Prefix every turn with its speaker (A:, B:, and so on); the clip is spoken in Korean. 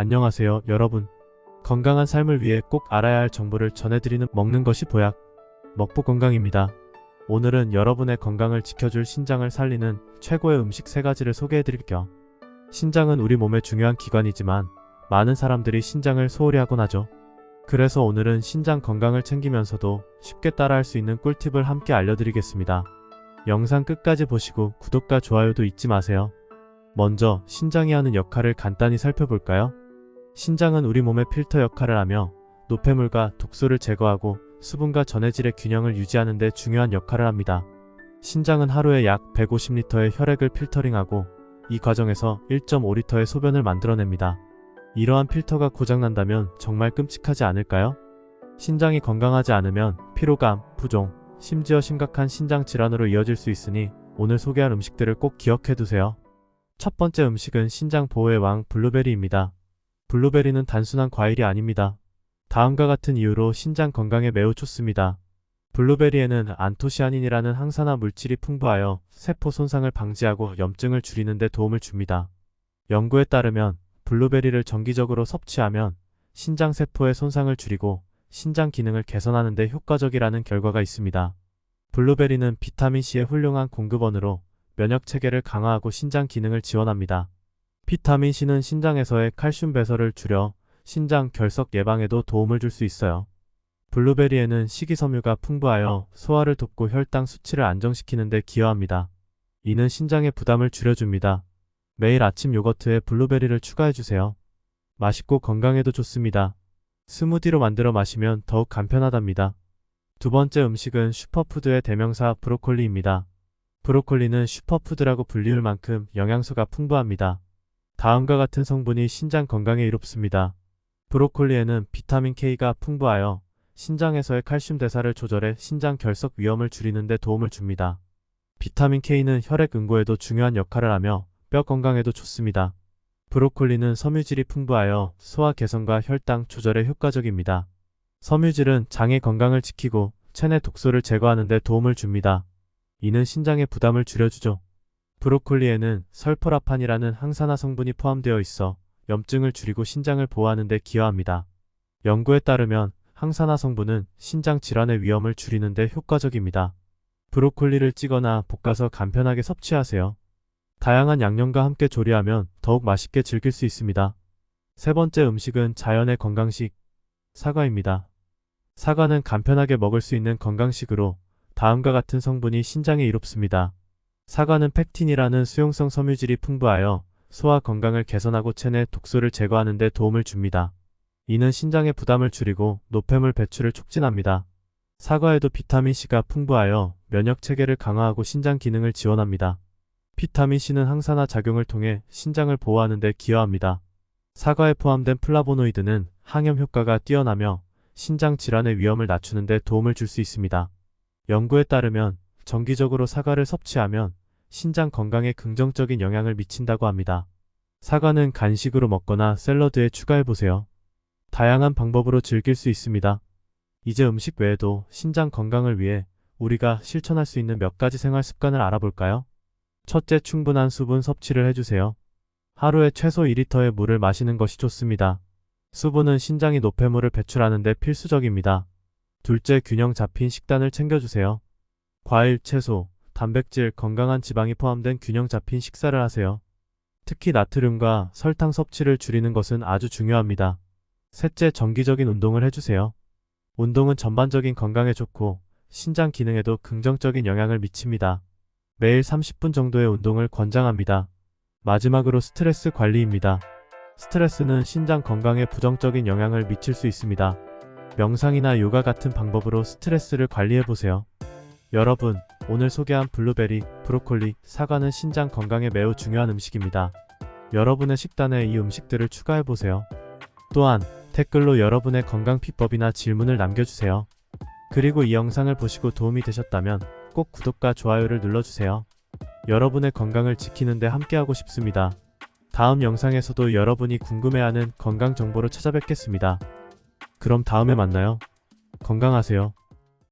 A: 안녕하세요, 여러분. 건강한 삶을 위해 꼭 알아야 할 정보를 전해드리는 먹는 것이 보약, 먹보 건강입니다. 오늘은 여러분의 건강을 지켜줄 신장을 살리는 최고의 음식 세 가지를 소개해드릴게요. 신장은 우리 몸의 중요한 기관이지만 많은 사람들이 신장을 소홀히 하곤 하죠. 그래서 오늘은 신장 건강을 챙기면서도 쉽게 따라할 수 있는 꿀팁을 함께 알려드리겠습니다. 영상 끝까지 보시고 구독과 좋아요도 잊지 마세요. 먼저 신장이 하는 역할을 간단히 살펴볼까요? 신장은 우리 몸의 필터 역할을 하며 노폐물과 독소를 제거하고 수분과 전해질의 균형을 유지하는 데 중요한 역할을 합니다. 신장은 하루에 약 150리터의 혈액을 필터링하고 이 과정에서 1.5리터의 소변을 만들어냅니다. 이러한 필터가 고장난다면 정말 끔찍하지 않을까요? 신장이 건강하지 않으면 피로감, 부종, 심지어 심각한 신장 질환으로 이어질 수 있으니 오늘 소개할 음식들을 꼭 기억해 두세요. 첫 번째 음식은 신장 보호의 왕 블루베리입니다. 블루베리는 단순한 과일이 아닙니다. 다음과 같은 이유로 신장 건강에 매우 좋습니다. 블루베리에는 안토시아닌이라는 항산화 물질이 풍부하여 세포 손상을 방지하고 염증을 줄이는 데 도움을 줍니다. 연구에 따르면 블루베리를 정기적으로 섭취하면 신장 세포의 손상을 줄이고 신장 기능을 개선하는 데 효과적이라는 결과가 있습니다. 블루베리는 비타민C의 훌륭한 공급원으로 면역 체계를 강화하고 신장 기능을 지원합니다. 비타민C는 신장에서의 칼슘 배설을 줄여 신장 결석 예방에도 도움을 줄 수 있어요. 블루베리에는 식이섬유가 풍부하여 소화를 돕고 혈당 수치를 안정시키는 데 기여합니다. 이는 신장의 부담을 줄여줍니다. 매일 아침 요거트에 블루베리를 추가해주세요. 맛있고 건강에도 좋습니다. 스무디로 만들어 마시면 더욱 간편하답니다. 두 번째 음식은 슈퍼푸드의 대명사 브로콜리입니다. 브로콜리는 슈퍼푸드라고 불리울 만큼 영양소가 풍부합니다. 다음과 같은 성분이 신장 건강에 이롭습니다. 브로콜리에는 비타민 K가 풍부하여 신장에서의 칼슘 대사를 조절해 신장 결석 위험을 줄이는 데 도움을 줍니다. 비타민 K는 혈액 응고에도 중요한 역할을 하며 뼈 건강에도 좋습니다. 브로콜리는 섬유질이 풍부하여 소화 개선과 혈당 조절에 효과적입니다. 섬유질은 장의 건강을 지키고 체내 독소를 제거하는 데 도움을 줍니다. 이는 신장의 부담을 줄여주죠. 브로콜리에는 설포라판이라는 항산화 성분이 포함되어 있어 염증을 줄이고 신장을 보호하는 데 기여합니다. 연구에 따르면 항산화 성분은 신장 질환의 위험을 줄이는 데 효과적입니다. 브로콜리를 찌거나 볶아서 간편하게 섭취하세요. 다양한 양념과 함께 조리하면 더욱 맛있게 즐길 수 있습니다. 세 번째 음식은 자연의 건강식, 사과입니다. 사과는 간편하게 먹을 수 있는 건강식으로 다음과 같은 성분이 신장에 이롭습니다. 사과는 팩틴이라는 수용성 섬유질이 풍부하여 소화 건강을 개선하고 체내 독소를 제거하는 데 도움을 줍니다. 이는 신장의 부담을 줄이고 노폐물 배출을 촉진합니다. 사과에도 비타민C가 풍부하여 면역 체계를 강화하고 신장 기능을 지원합니다. 비타민C는 항산화 작용을 통해 신장을 보호하는 데 기여합니다. 사과에 포함된 플라보노이드는 항염 효과가 뛰어나며 신장 질환의 위험을 낮추는 데 도움을 줄 수 있습니다. 연구에 따르면 정기적으로 사과를 섭취하면 신장 건강에 긍정적인 영향을 미친다고 합니다. 사과는 간식으로 먹거나 샐러드에 추가해보세요. 다양한 방법으로 즐길 수 있습니다. 이제 음식 외에도 신장 건강을 위해 우리가 실천할 수 있는 몇 가지 생활 습관을 알아볼까요? 첫째, 충분한 수분 섭취를 해주세요. 하루에 최소 2리터의 물을 마시는 것이 좋습니다. 수분은 신장이 노폐물을 배출하는 데 필수적입니다. 둘째, 균형 잡힌 식단을 챙겨주세요. 과일, 채소, 단백질, 건강한 지방이 포함된 균형 잡힌 식사를 하세요. 특히 나트륨과 설탕 섭취를 줄이는 것은 아주 중요합니다. 셋째, 정기적인 운동을 해주세요. 운동은 전반적인 건강에 좋고 신장 기능에도 긍정적인 영향을 미칩니다. 매일 30분 정도의 운동을 권장합니다. 마지막으로 스트레스 관리입니다. 스트레스는 신장 건강에 부정적인 영향을 미칠 수 있습니다. 명상이나 요가 같은 방법으로 스트레스를 관리해보세요. 여러분, 오늘 소개한 블루베리, 브로콜리, 사과는 신장 건강에 매우 중요한 음식입니다. 여러분의 식단에 이 음식들을 추가해보세요. 또한 댓글로 여러분의 건강 비법이나 질문을 남겨주세요. 그리고 이 영상을 보시고 도움이 되셨다면 꼭 구독과 좋아요를 눌러주세요. 여러분의 건강을 지키는데 함께하고 싶습니다. 다음 영상에서도 여러분이 궁금해하는 건강 정보로 찾아뵙겠습니다. 그럼 다음에 만나요. 건강하세요.